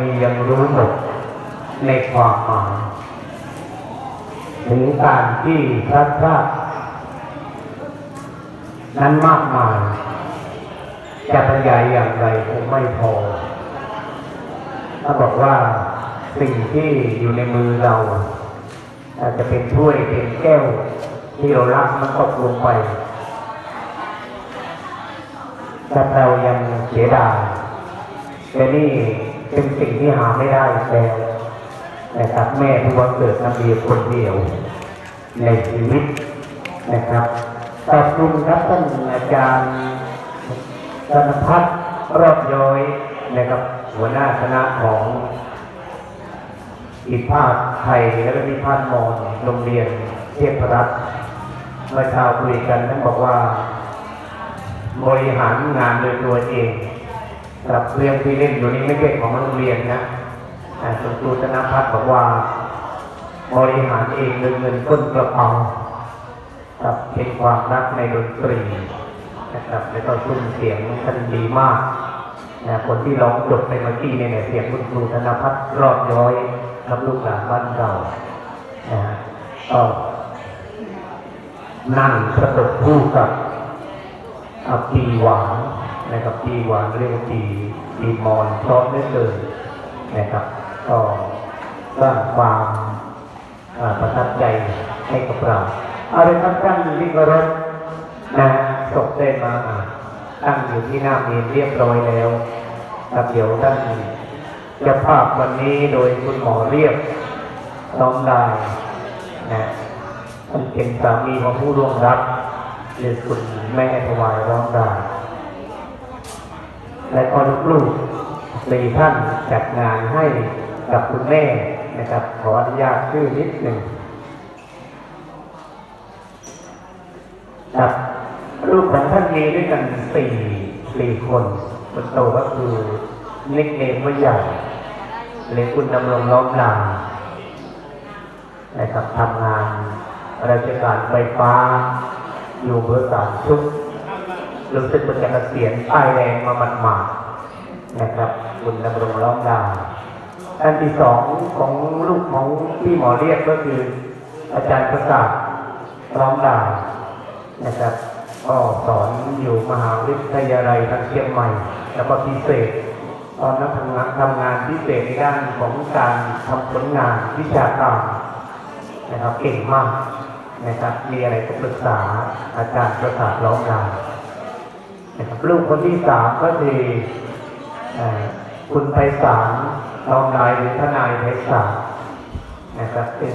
มียังรู้หมดในความหมายถึงการที่พระพระนั้นมากมาย จะบรรยายอย่างไรคงไม่พอ ถ้าบอกว่าสิ่งที่อยู่ในมือเรา อาจจะเป็นถ้วยเป็นแก้ว ที่เรารักมันตกลงไป แต่เรายังเสียดายแต่นี่ เป็นสิ่งที่หาไม่ได้แล้วนะครับแม่ผู้วันเกิดนบีคนเดียว ในชีวิตนะครับขอบคุณครับท่านอาจารย์ธนพัฒน์รอบย้อยนะครับหัวหน้าคณะของอิภาคไทยและก็อิภาคมอนโรงเรียนเทพรัตน์เมื่อเช้าคุยกันท่านบอกว่า บริหารงานโดยตัวเอง กับเรื่องที่เล่นอยู่นี้ไม่ใช่ของโรงเรียนนะอ่าคุณครูธนพัฒน์บอกว่า บริหารเองเงินต้นกระเป๋ากับเป็นความรักในดนตรีนะครับแล้วก็ซุ้มเสียงท่านดีมากนะคนที่ร้องจบไปเมื่อกี้เนี่ยเสียงคุณครูธนพัฒน์รอดย้อยกับลูกหลานบ้านเรานะฮะก็นั่งประกบคู่กับอาปีหวาน นะครับปีหวานเรียกว่าปีปีมอนพราะได้เลยนะครับก็สร้างความประทับใจให้กับเราเอาเลยครับท่านลิกรสนะศพได้มาตั้งอยู่ที่หน้าเมนเรียบร้อยแล้วครับเดี๋ยวท่านจะภาพวันนี้โดยคุณหมอเรียบน้องดายนะท่านเป็นสามีของผู้ร่วงรับหรือคุณแม่ถวายร้องดา และก็ลูกๆสี่ท่านจัดงานให้กับคุณแม่นะครับ ขออนุญาตชื่อนิดหนึ่งครับลูกของท่านมีด้วยกันสี่สี่คนคนโตก็คือนิกเนมว่าใหญ่หรือคุณดำรงล้อมลานะครับทำงานราชการไฟฟ้าอยู่เบอร์สามชุด รู้สึกว่าจะเกษียณป้ายแดงมาหมาดๆนะครับ คุณดำรงล้อมดาวอันที่สองของลูกของพี่หมอเรียกก็คือ อาจารย์ประสาทล้อมดาวนะครับก็สอนอยู่มหาวิทยาลัยทางเชียงใหม่ แล้วก็พิเศษ ตอนนั้นทำงานทำงานพิเศษในด้านของการทำผลงานวิชาการนะครับเก่งมากนะครับมีอะไรก็ปรึกษาอาจารย์ประสาทร้องดาว นะครับลูกคนที่สามก็คือคุณไพศาลร้องนายหรือทนายไพศาลนะครับซึ่ง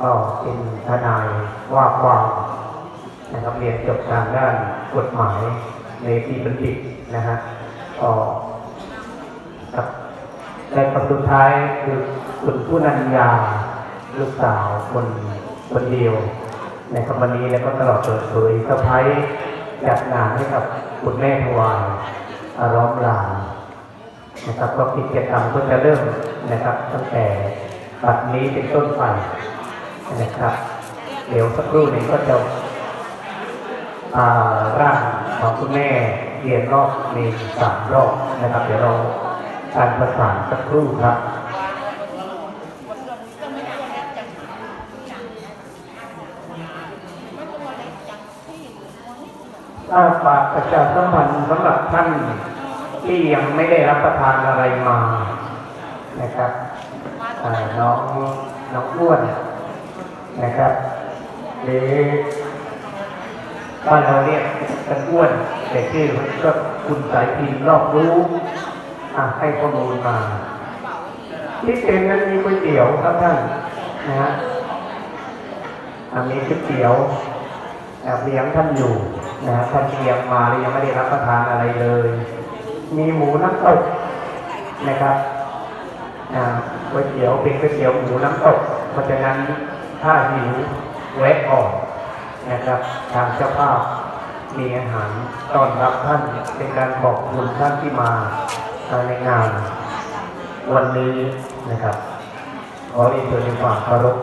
ก็เป็นทนายว่าความนะครับเรียนจบทางด้านกฎหมายในปีบัณฑิตนะฮะก็ครับและคนสุดท้ายคือคุณผู้นันยาลูกสาวคนคนเดียวในคำวันนี้แล้วก็ตลอดเปิดเผยสะพ้ายจัดงานให้กับ คุณแม่ทวายอารอมลานะครับก็กิจกรรมก็จะเริ่มนะครับ ตั้งแต่บัดนี้เป็นต้นไปนะครับ เดี๋ยวสักครู่หนี้ก็จะร่างของคุณแม่เรียนรอบมีสามรอบนะครับ เดี๋ยวเราการประสานสักครู่ครับ ถ้าฝากประชาสัมพันธ์สำหรับท่านที่ยังไม่ได้รับประทานอะไรมานะครับน้องน้องอ้วนนะครับหรือบ้านเราเรียกกันอ้วน แต่ชื่อก็คุณสายพินรอบรู้อะให้ข้อมูลมาที่เต็มนั้นมีก๋วยเตี๋ยวครับท่านนะฮะอะมีก๋วยเตี๋ยวแอบเลี้ยงท่านอยู่ นะท่านเลี้ยงมาแล้วยังไม่ได้รับประทานอะไรเลย มีหมูน้ำตกนะครับอ่าก๋วยเตี๋ยวเป็นก๋วยเตี๋ยวหมูน้ำตก เพราะฉะนั้นถ้าหิวแวะออกนะครับ ทางเจ้าภาพมีอาหารต้อนรับท่านเป็นการขอบคุณท่านที่มาในงาน วันนี้นะครับขอเรียนเชิญในความเคารพ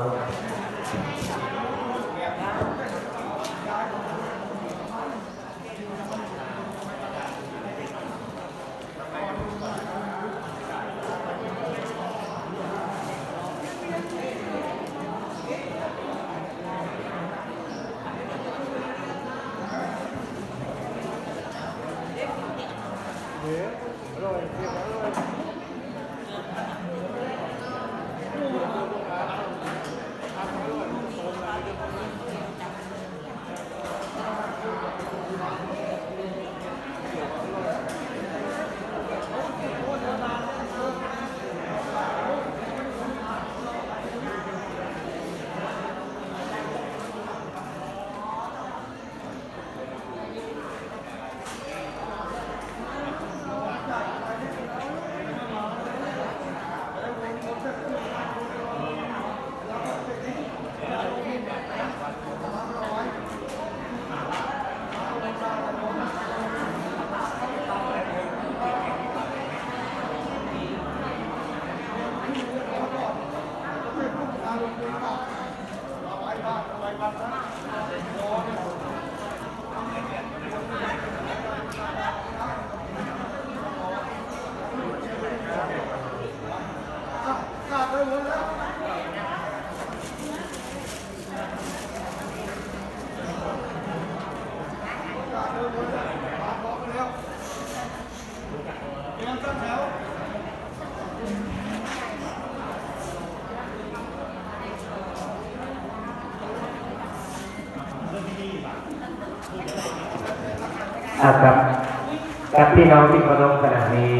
พี่น้องที่เคารพขณะนี้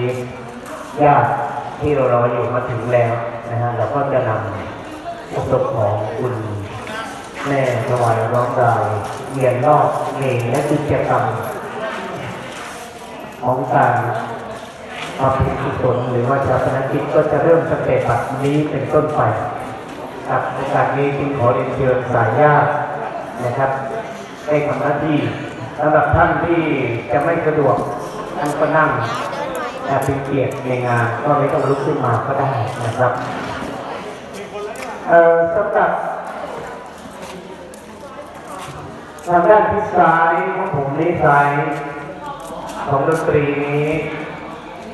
ญาติที่เรารออยู่มาถึงแล้วนะฮะเราก็จะนำศพของคุณแม่ถวายร้องรายเวียนรอบเพลงและกิจกรรมของการมาพิกุศลหรือว่าชาปนกิจก็จะเริ่มตั้งแต่ปัจจุบันนี้เป็นต้นไปครับโอกาสนี้จึงขอเรียนเชิญสายญาตินะครับได้ทำหน้าที่สำหรับท่านที่จะไม่สะดวก ท่านก็นั่งแต่เป็นเกียรติในงานก็ไม่ต้องลุกขึ้นมาก็ได้นะครับเอ่อสำหรับทางด้านทิศซ้ายของผมนี้ซ้ายของดนตรีนี้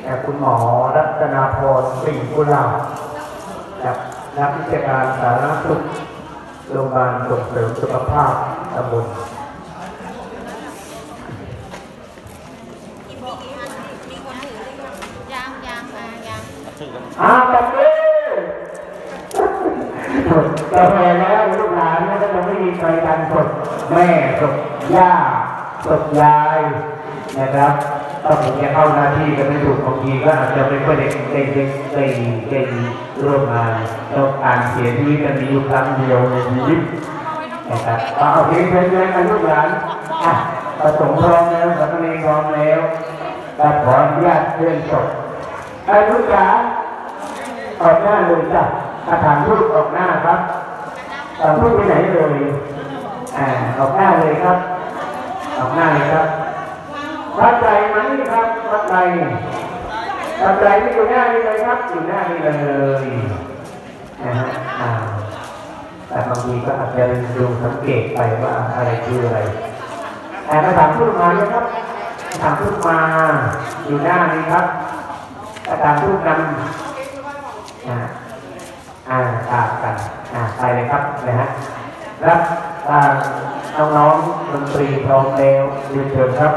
เอ่อคุณหมอรัตนาพรปริ่งกุลาบกับนักวิชาการสาธารณสุขโรงพยาบาลส่งเสริมสุขภาพตำบล อาจับเลยกาแฟแล้วลูกหลานก็จะไม่มีใครกันสดแม่สดย่าสดยายนะครับก็ผมจะเข้าหน้าที่กันไม่ถูกบางทีก็อาจจะไม่ค่อยได้ได้ได้ได้ได้ร่วมงานต้องการเสียชีวิตกันมีอยู่ครั้งเดียวในชีวิตนะครับเอาเอาเพลงเพลงเพลงกันลูกหลานอะประสงค์พร้อมแล้วสัมเนพร้อมแล้วก็ขออนุญาตเลื่อนศพไอ้ลูกหลาน ออกหน้าเลยจ้ะอาถามพูดออกหน้าครับถามพูดไปไหนเลยอ่าออกหน้าเลยครับ ออกหน้าเลยครับวัดใจมานี่ครับวัดใจวัดใจไม่อยู่หน้านี่เลยครับอยู่หน้านี่เลยนะฮะอ่าแต่บางทีก็อาจจะดูสังเกตไปว่าอะไรคืออะไรแต่ถ้าถามพูดมาเลยครับถามพูดมาอยู่หน้านี่ครับถ้าถามพูดนำ อ่าอ่าตามกันอ่าไปเลยครับนะฮะรับอ่าน้องๆดนตรีพร้อมแล้วยืนเดินครับ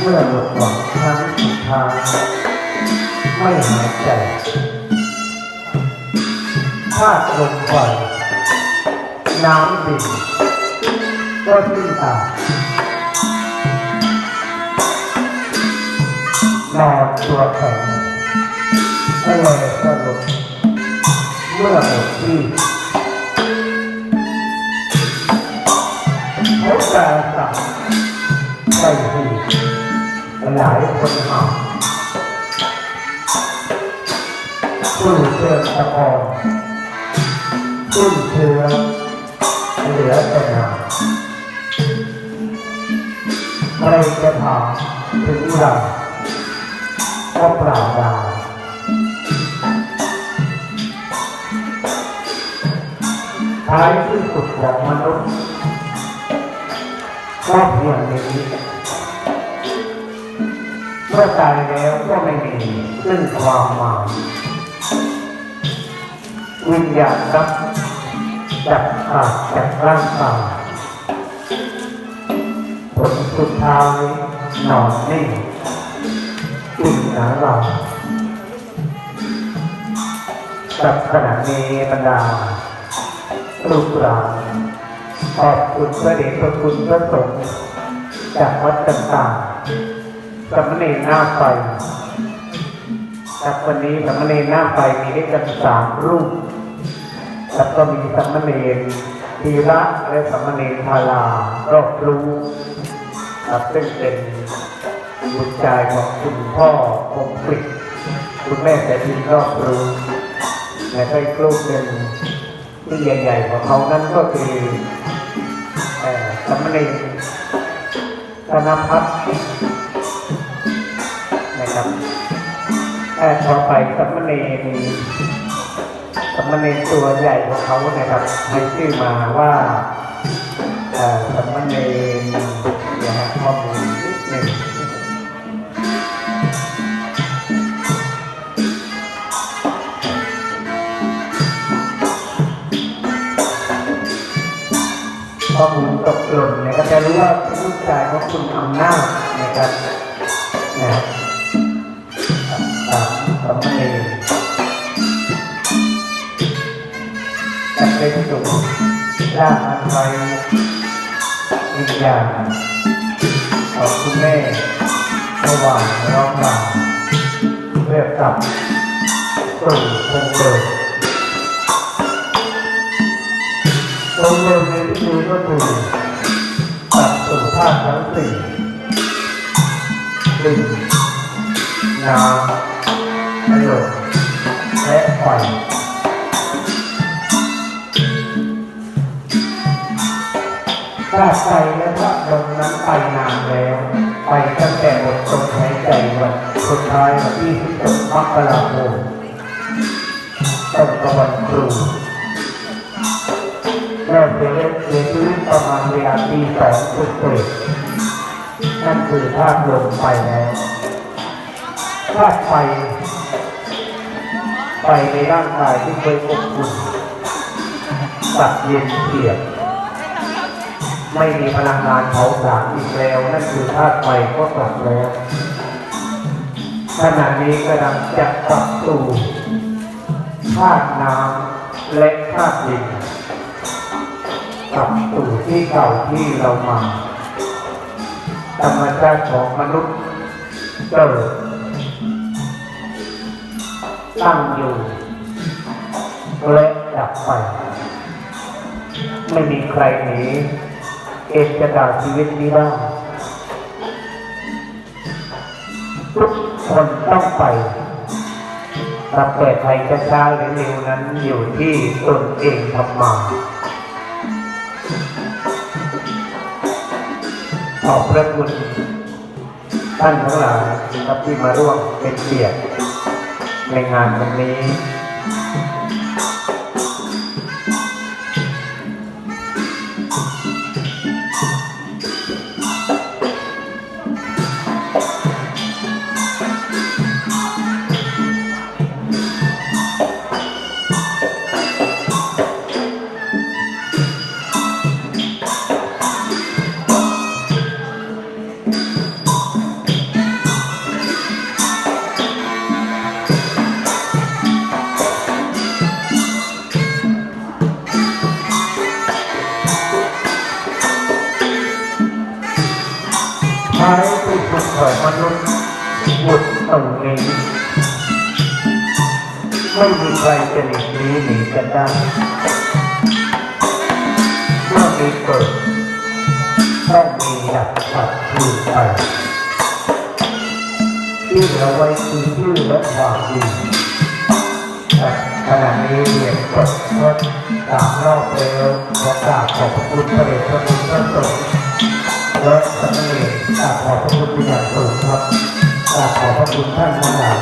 เมื่อหมดหวังครั้งสุดท้ายไม่หายใจธาตุลมไฟน้ำดินก็สิ้นตานอนตัวแข็งทะเลก็หลุดเมื่อหมดที่ หลายคนหาผู้เชื่อตะกอนผู้เชื่อเหลือแต่หนาใครจะถามถึงเราก็เปล่าดาท้ายที่สุดของมนุษย์ก็เพียงนี้ เมื่อตายแล้วก็ไม่มีซึ่งความหมายวิญญาณรับจับขาดจากร่างกายผลสุดท้ายนอนนิ่งอิ่มหนาหลับกับขณะนี้บรรดาลูกหลานขอบคุณพระเดชพระคุณพระสงฆ์จากวัดต่างๆ สมเณรหน้าไฟจากวันนี้สมเณรหน้าไฟมีด้วยกันสามรูปแล้วก็มีสมเณรธีระและสมเณรพารารอบรู้ครับซึ่งเป็นบุตรชายของคุณพ่อคงปริกคุณแม่แต่ทีรอบรู้และก็อีกรูปหนึ่งที่ใหญ่ๆของเขานั่นก็คือสมเณรธนพัฒน์ นะครับแต่ต่อไปสามเณรสามเณรตัวใหญ่ของเขานะครับให้ชื่อมาว่าสามเณรเดี๋ยวนะข้อมูลนิดหนึ่งข้อมูลตกหล่นเนี่ยก็จะรู้ว่าเป็นลูกชายของคุณอำนาจนะครับนะครับ อ่าสามเณรจะเป็นสุขร่างอันไว้วิญญาณของคุณแม่สว่างร้องมาเพื่อกลับสู่คงเดิมคงเดิมในที่นี้ก็คือกลับสู่ธาตุทั้งสี่ดินน้ำ ลมและไฟถ้าใจและพระลมนั้นไปนานแล้ว ไปตั้งแต่หมดลมหายใจวันสุดท้ายวันที่16มกราคมตรงกับวันครูแม่เสียเสียชีวิตประมาณเวลาตีสองสุดเศษนั่นคือธาตุลมไปแล้วธาตุไฟ ไฟในร่างกายที่เคยอบอุ่นตัดเย็นเฉียบ ไม่มีพลังงานเผาผลาญอีกแล้วนั่นคือธาตุไฟก็กลับแล้วขณะนี้กำลังจะกลับสู่ธาตุน้ำและธาตุดินกลับสู่ที่เก่าที่เรามาธรรมชาติของมนุษย์เกิด ตั้งอยู่และดับไป ไม่มีใครหนีเอกจะจาชีวิตนี้ได้ทุกคนต้องไปรับเปิดไทยจะช้าหรือเร็วนั้นอยู่ที่ตนเองทำมาขอบพระคุณท่านทั้งหลายครับที่มาร่วมเป็นเกียรติ ในงานวันนี้ ที่เราไว้คือชื่อและความดีขณะนี้เรียนกดทดสามรอบแล้วขอกราบขอบคุณพระเดชพระคุณพระสงฆ์และสำเร็จกราบขอบพระคุณเป็นอย่างสูงครับกราบขอบพระคุณท่านทั้งหลาย